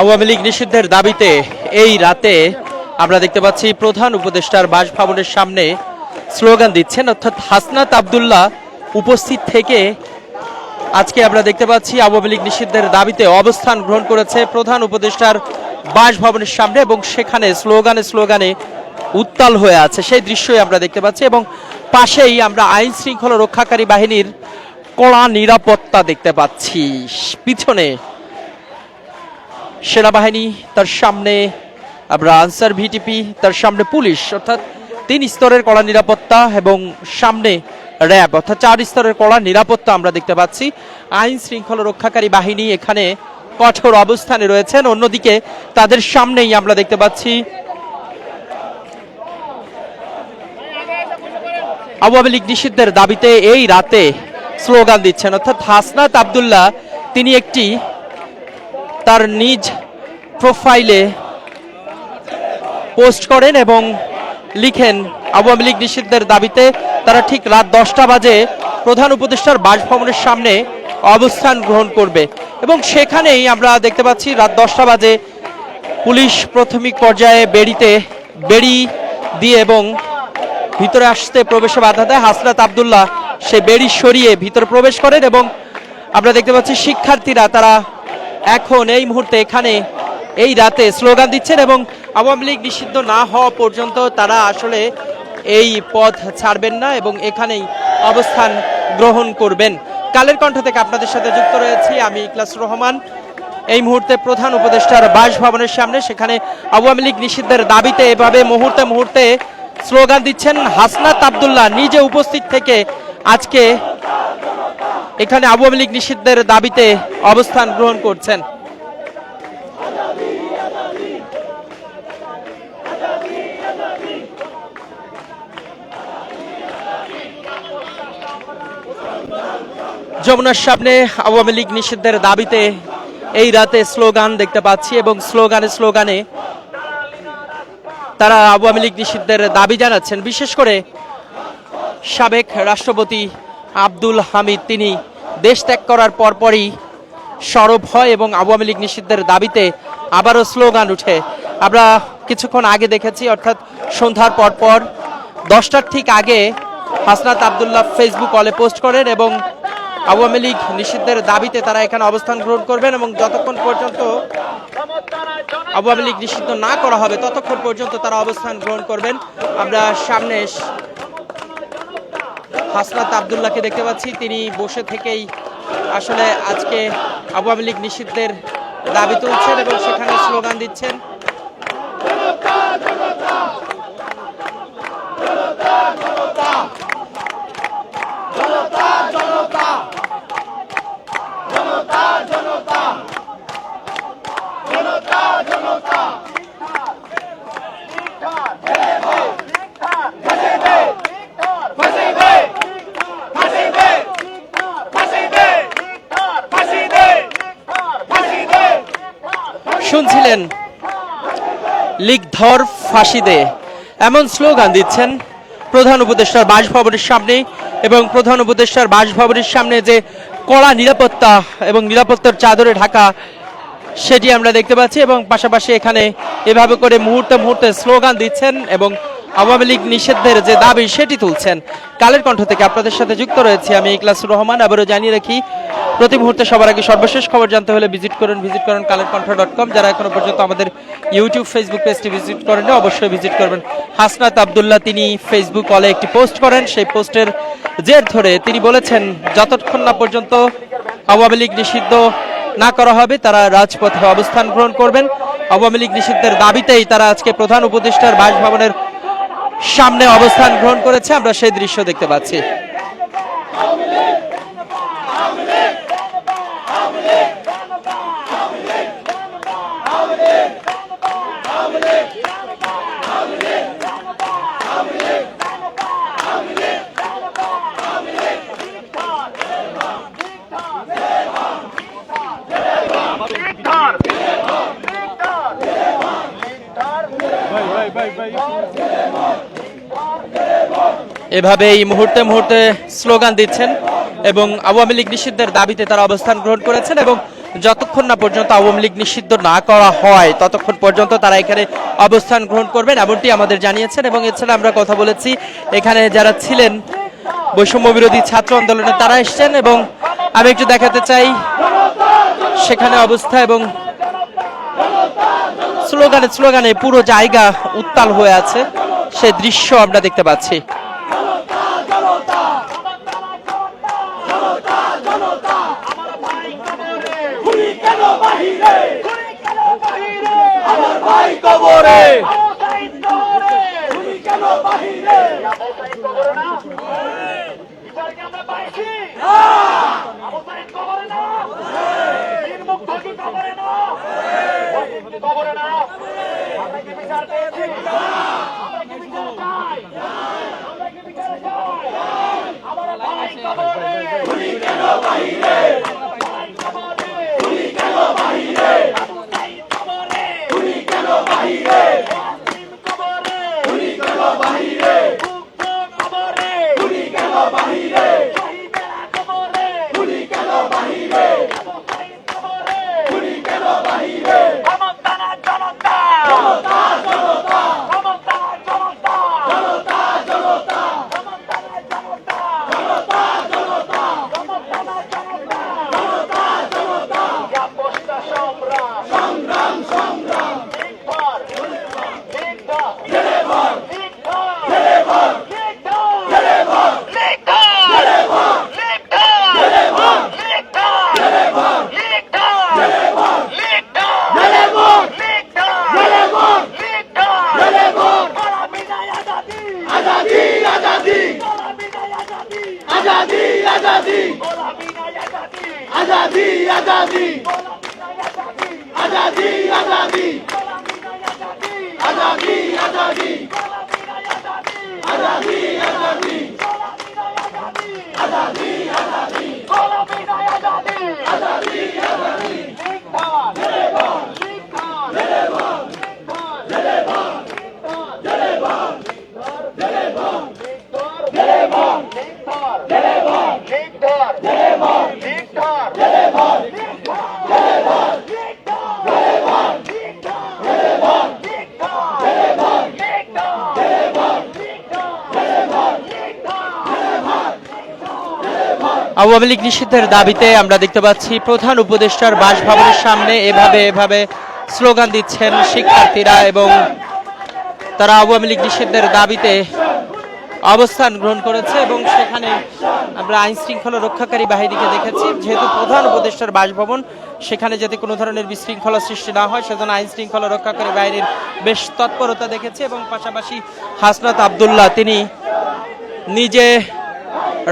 আওয়ামী লীগ নিষিদ্ধের দাবিতে এই রাতে আমরা দেখতে পাচ্ছি প্রধান উপদেষ্টার বাসভবনের সামনে স্লোগান দিচ্ছেন, অর্থাৎ হাসনাত আবদুল্লাহ উপস্থিত থেকে আজকে আমরা দেখতে পাচ্ছি আওয়ামী লীগ নিষিদ্ধের দাবিতে অবস্থান গ্রহণ করেছে প্রধান উপদেষ্টার বাসভবনের সামনে এবং সেখানে স্লোগানে স্লোগানে উত্তাল হয়ে আছে। সেই দৃশ্যই আমরা দেখতে পাচ্ছি এবং পাশেই আমরা আইন শৃঙ্খলা রক্ষাকারী বাহিনীর কড়া নিরাপত্তা দেখতে পাচ্ছি। পিছনে সেনাবাহিনী, তার সামনে আমরা আনসার ভিটিপি, তার সামনে পুলিশ, অর্থাৎ তিন স্তরের কড়া নিরাপত্তা এবং সামনে র্যাব, অর্থাৎ চার স্তরের কড়া নিরাপত্তা আমরা দেখতে পাচ্ছি। আইন শৃঙ্খলা রক্ষাকারী বাহিনী এখানে কঠোর অবস্থানে রয়েছেন। অন্যদিকে তাদের সামনেই আমরা দেখতে পাচ্ছি আওয়ামী লীগ নিষিদ্ধের দাবিতে এই রাতে স্লোগান দিচ্ছেন। অর্থাৎ হাসনাত আবদুল্লাহ, তিনি একটি তার নিজ প্রোফাইলে পোস্ট করেন এবং লিখেন, আওয়ামী লীগ নিষিদ্ধের দাবিতে তারা ঠিক রাত দশটা বাজে প্রধান উপদেষ্টার বাসভবনের সামনে অবস্থান গ্রহণ করবে। এবং সেখানেই আমরা দেখতে পাচ্ছি রাত দশটা বাজে পুলিশ প্রাথমিক পর্যায়ে বেড়িতে বেড়ি দিয়ে এবং ভিতরে আসতে প্রবেশে বাধা দেয়। হাসনাত আবদুল্লাহ, সে বেড়ি সরিয়ে ভিতরে প্রবেশ করেন এবং আমরা দেখতে পাচ্ছি শিক্ষার্থীরা, তারা এখন এই মুহূর্তে এখানে এই রাতে স্লোগান দিচ্ছেন এবং আওয়ামী লীগ নিষিদ্ধ না হওয়া পর্যন্ত তারা আসলে এই পথ ছাড়বেন না এবং এখানেই অবস্থান গ্রহণ করবেন। কালের কণ্ঠ থেকে আপনাদের সাথে যুক্ত রয়েছি আমি ইকলাস রহমান। এই মুহূর্তে প্রধান উপদেষ্টার বাসভবনের সামনে, সেখানে আওয়ামী লীগ নিষিদ্ধের দাবিতে এভাবে মুহূর্তে মুহূর্তে স্লোগান দিচ্ছেন হাসনাত আবদুল্লাহ। নিজে উপস্থিত থেকে আজকে এখানে আওয়ামী লীগ নিষিদ্ধের দাবিতে অবস্থান গ্রহণ করছেন। যমুনার সামনে আওয়ামী লীগ নিষিদ্ধের দাবিতে এই রাতে স্লোগান দেখতে পাচ্ছি এবং স্লোগানে স্লোগানে তারা আওয়ামী লীগ নিষিদ্ধের দাবি জানাচ্ছেন। বিশেষ করে সাবেক রাষ্ট্রপতি আব্দুল হামিদ, তিনি দেশ ত্যাগ করার পরপরই সরব হয় এবং আওয়ামী লীগ নিষিদ্ধের দাবিতে আবারও স্লোগান উঠে। আমরা কিছুক্ষণ আগে দেখেছি, অর্থাৎ সন্ধ্যার পর পর দশটার ঠিক আগে হাসনাত আবদুল্লাহ ফেসবুক কলে পোস্ট করেন এবং আওয়ামী লীগ নিষিদ্ধের দাবিতে তারা এখানে অবস্থান গ্রহণ করবেন এবং যতক্ষণ পর্যন্ত আওয়ামী লীগ নিষিদ্ধ না করা হবে, ততক্ষণ পর্যন্ত তারা অবস্থান গ্রহণ করবেন। আমরা সামনে হাসনাত আবদুল্লাহকে দেখতে পাচ্ছি, তিনি বসে থেকেই আসলে আজকে আওয়ামী লীগ নিষিদ্ধের দাবি তুলছেন এবং সেখানে স্লোগান দিচ্ছেন। শুনছিলেন, লীগ ধর ফাঁসি দে। এমন স্লোগান দিচ্ছেন প্রধান উপদেষ্টার বাসভবনের সামনে এবং প্রধান উপদেষ্টার বাসভবনের সামনে যে কড়া নিরাপত্তা এবং নিরাপত্তার চাদরে ঢাকা সেটি আমরা দেখতে পাচ্ছি এবং পাশাপাশি এখানে এভাবে করে মুহূর্তে মুহূর্তে স্লোগান দিচ্ছেন এবং আওয়ামী লীগ নিষিদ্ধের যে দাবি সেটি তুলছেন। কালের কণ্ঠ থেকে আপনাদের সাথে যুক্ত রয়েছে আমি ইকলাসুর রহমান। আবারও জানিয়ে রাখি, প্রতি মুহূর্তে সবার আগে সর্বশেষ খবর জানতে হলে ভিজিট করুন ভিজিট করুন কালের কণ্ঠ ডট কম। যারা এখনও পর্যন্ত আমাদের ইউটিউব, ফেসবুক পেজটি ভিজিট করেন অবশ্যই ভিজিট করবেন। হাসনাত আবদুল্লাহ, তিনি ফেসবুক কলে একটি পোস্ট করেন। সেই পোস্টের জের ধরে তিনি বলেছেন, যতক্ষণ না পর্যন্ত আওয়ামী লীগ নিষিদ্ধ না করা হবে, তারা রাজপথে অবস্থান গ্রহণ করবেন। আওয়ামী লীগ নিষিদ্ধের দাবিতেই তারা আজকে প্রধান উপদেষ্টার বাসভবনের সামনে অবস্থান গ্রহণ করেছে। আমরা সেই দৃশ্য দেখতে পাচ্ছি। এভাবে এই মুহূর্তে মুহূর্তে স্লোগান দিচ্ছেন এবং আওয়ামী লীগ নিষিদ্ধের দাবিতে তারা অবস্থান গ্রহণ করেছেন এবং যতক্ষণ না পর্যন্ত আওয়ামী লীগ নিষিদ্ধ না করা হয়, ততক্ষণ পর্যন্ত তারা এখানে অবস্থান গ্রহণ করবেন এমনটি আমাদের জানিয়েছেন এবং এছাড়া আমরা কথা বলেছি, এখানে যারা ছিলেন বৈষম্য বিরোধী ছাত্র আন্দোলনে তারা এসছেন এবং আমি একটু দেখাতে চাই সেখানে অবস্থা এবং স্লোগানে স্লোগানে পুরো জায়গা উত্তাল হয়ে আছে। সে দৃশ্য আমরা দেখতে পাচ্ছি। কবরে। আজাদি আওয়ামী লীগ নিষিদ্ধের দাবিতে আমরা দেখতে পাচ্ছি প্রধান উপদেষ্টার বাসভবনের সামনে এভাবে এভাবে স্লোগান দিচ্ছেন শিক্ষার্থীরা এবং তারা আওয়ামী লীগ নিষিদ্ধের দাবিতে অবস্থান গ্রহণ করেছে এবং সেখানে আমরা আইন শৃঙ্খলা রক্ষাকারী বাহিনীকে দেখেছি। যেহেতু প্রধান উপদেষ্টার বাসভবন, সেখানে যাতে কোনো ধরনের বিশৃঙ্খলা সৃষ্টি না হয়, সেজন্য আইন শৃঙ্খলা রক্ষাকারী বাহিনীর বেশ তৎপরতা দেখেছে এবং পাশাপাশি হাসনাত আবদুল্লাহ, তিনি নিজে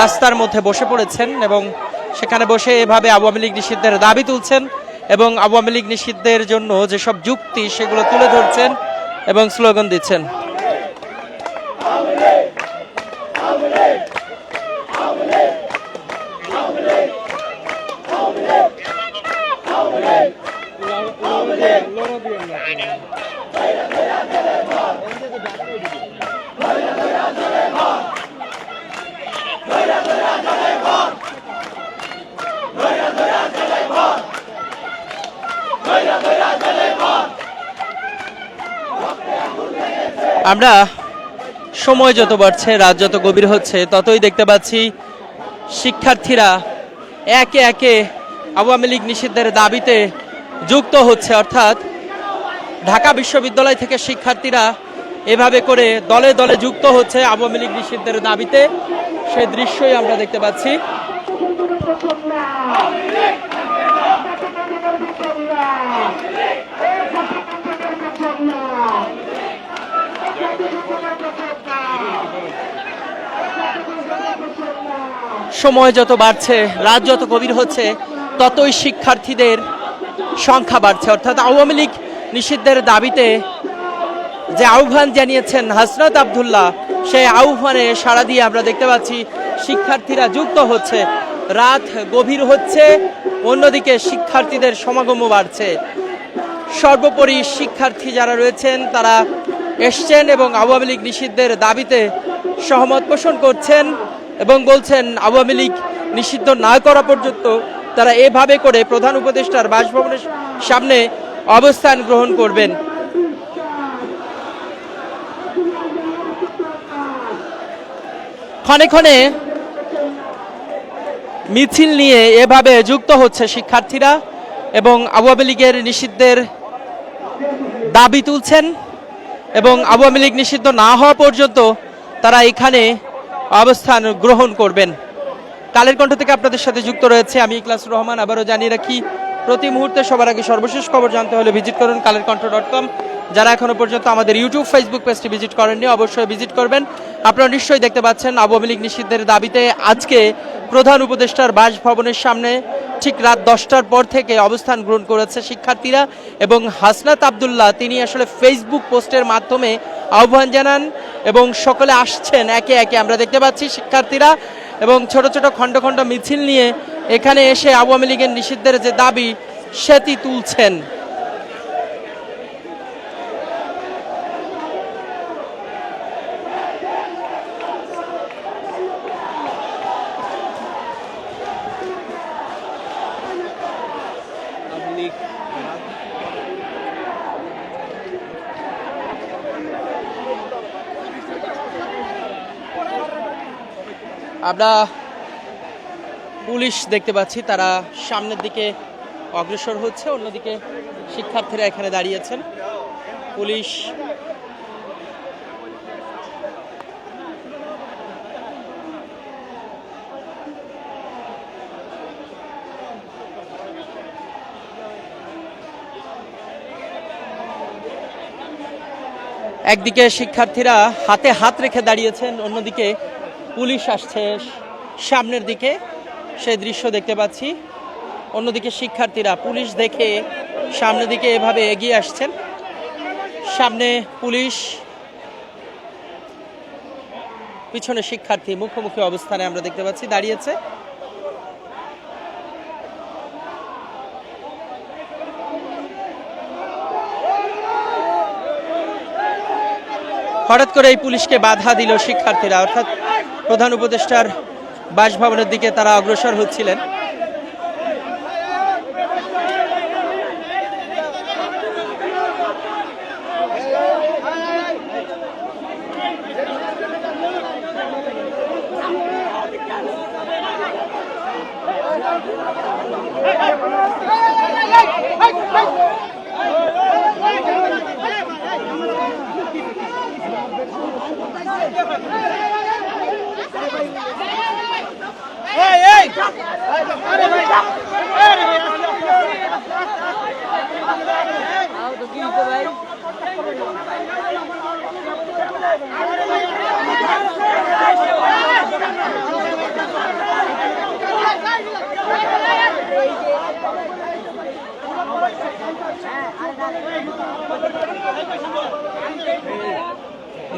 রাস্তার মধ্যে বসে পড়েছেন এবং সেখানে বসে এভাবে আওয়ামী লীগ নিষিদ্ধের দাবি তুলছেন এবং আওয়ামী লীগ নিষিদ্ধের জন্য যেসব যুক্তি সেগুলো তুলে ধরছেন এবং স্লোগান দিচ্ছেন। আমরা সময় যত বাড়ছে, রাত যত গভীর হচ্ছে, ততই দেখতে পাচ্ছি শিক্ষার্থীরা একে একে আওয়ামী লীগ নিষিদ্ধের দাবিতে যুক্ত হচ্ছে। অর্থাৎ ঢাকা বিশ্ববিদ্যালয় থেকে শিক্ষার্থীরা এভাবে করে দলে দলে যুক্ত হচ্ছে আওয়ামী লীগ নিষিদ্ধের দাবিতে। সেই দৃশ্যই আমরা দেখতে পাচ্ছি। সময় যত বাড়ছে, রাত যত গভীর হচ্ছে, ততই শিক্ষার্থীদের সংখ্যা বাড়ছে। অর্থাৎ আওয়ামী লীগ নিষিদ্ধের দাবিতে যে আহ্বান জানিয়েছেন হাসরত আবদুল্লাহ, সেই আহ্বানে সাড়া দিয়ে আমরা দেখতে পাচ্ছি শিক্ষার্থীরা যুক্ত হচ্ছে। রাত গভীর হচ্ছে, অন্যদিকে শিক্ষার্থীদের সমাগমও বাড়ছে। সর্বোপরি শিক্ষার্থী যারা রয়েছেন, তারা এসছেন এবং আওয়ামী লীগ নিষিদ্ধের দাবিতে সহমত পোষণ করছেন। এবং বলছেন, আওয়ামী লীগ নিষিদ্ধ না করা পর্যন্ত তারা এভাবে করে প্রধান উপদেষ্টার বাসভবনের সামনে অবস্থান গ্রহণ করবেন। ক্ষণে ক্ষণে মিছিল নিয়ে এভাবে যুক্ত হচ্ছে শিক্ষার্থীরা এবং আওয়ামী লীগের নিষিদ্ধের দাবি তুলছেন এবং আওয়ামী লীগ নিষিদ্ধ না হওয়া পর্যন্ত তারা এখানে অবস্থান গ্রহণ করবেন। কালের কণ্ঠ থেকে আপনাদের সাথে যুক্ত রয়েছে আমি ইকলাস রহমান। আবারও জানিয়ে রাখি, প্রতি মুহূর্তে সবার আগে সর্বশেষ খবর জানতে হলে ভিজিট করুন কালের কণ্ঠ ডট কম। যারা এখনও পর্যন্ত আমাদের ইউটিউব ফেসবুক পেজটি ভিজিট করেননি, অবশ্যই ভিজিট করবেন। আপনারা নিশ্চয়ই দেখতে পাচ্ছেন আওয়ামী লীগ নিষিদ্ধের দাবিতে আজকে প্রধান উপদেষ্টার বাসভবনের সামনে ঠিক রাত দশটার পর থেকে অবস্থান গ্রহণ করেছে শিক্ষার্থীরা এবং হাসনাত আবদুল্লাহ। তিনি আসলে ফেসবুক পোস্টের মাধ্যমে আহ্বান জানান এবং সকলে আসছেন একে একে। আমরা দেখতে পাচ্ছি শিক্ষার্থীরা এবং ছোট ছোট খণ্ড খণ্ড মিছিল নিয়ে এখানে এসে আওয়ামী লীগের নিষিদ্ধের যে দাবি, সেটি তুলছেন। আমরা পুলিশ দেখতে পাচ্ছি, তারা সামনের দিকে অগ্রসর হচ্ছে, অন্যদিকে শিক্ষার্থীরা এখানে দাঁড়িয়েছেন পুলিশ একদিকে শিক্ষার্থীরা হাতে হাত রেখে দাঁড়িয়েছেন, অন্যদিকে পুলিশ আসছে সামনের দিকে। সেই দৃশ্য দেখতে পাচ্ছি। অন্যদিকে শিক্ষার্থীরা পুলিশ দেখে সামনের দিকে এভাবে এগিয়ে আসছেন। সামনে পুলিশ, পিছনে শিক্ষার্থী, মুখোমুখি অবস্থানে আমরা দেখতে পাচ্ছি, দাঁড়িয়েছে। হঠাৎ করে এই পুলিশকে বাধা দিল শিক্ষার্থীরা, অর্থাৎ প্রধান উপদেষ্টার বাসভবনের দিকে তারা অগ্রসর হচ্ছিলেন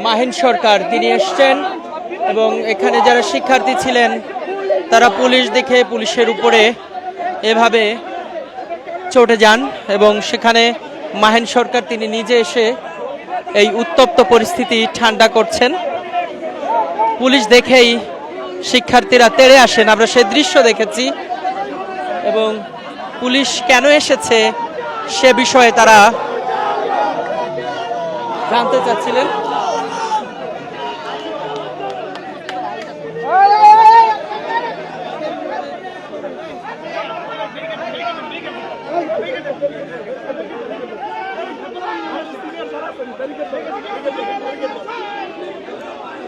মাহিন সরকার তিনি এসছেন এবং এখানে যারা শিক্ষার্থী ছিলেন তারা পুলিশ দেখে পুলিশের উপরে এভাবে চটে যান এবং সেখানে মাহেন সরকার তিনি নিজে এসে এই উত্তপ্ত পরিস্থিতি ঠান্ডা করছেন। পুলিশ দেখেই শিক্ষার্থীরা তেড়ে আসেন। আমরা সে দৃশ্য দেখেছি এবং পুলিশ কেন এসেছে সে বিষয়ে তারা জানতে চাচ্ছিলেন।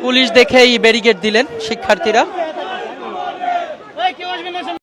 পুলিশ দেখেই ব্যারিকেড দিলেন শিক্ষার্থীরা।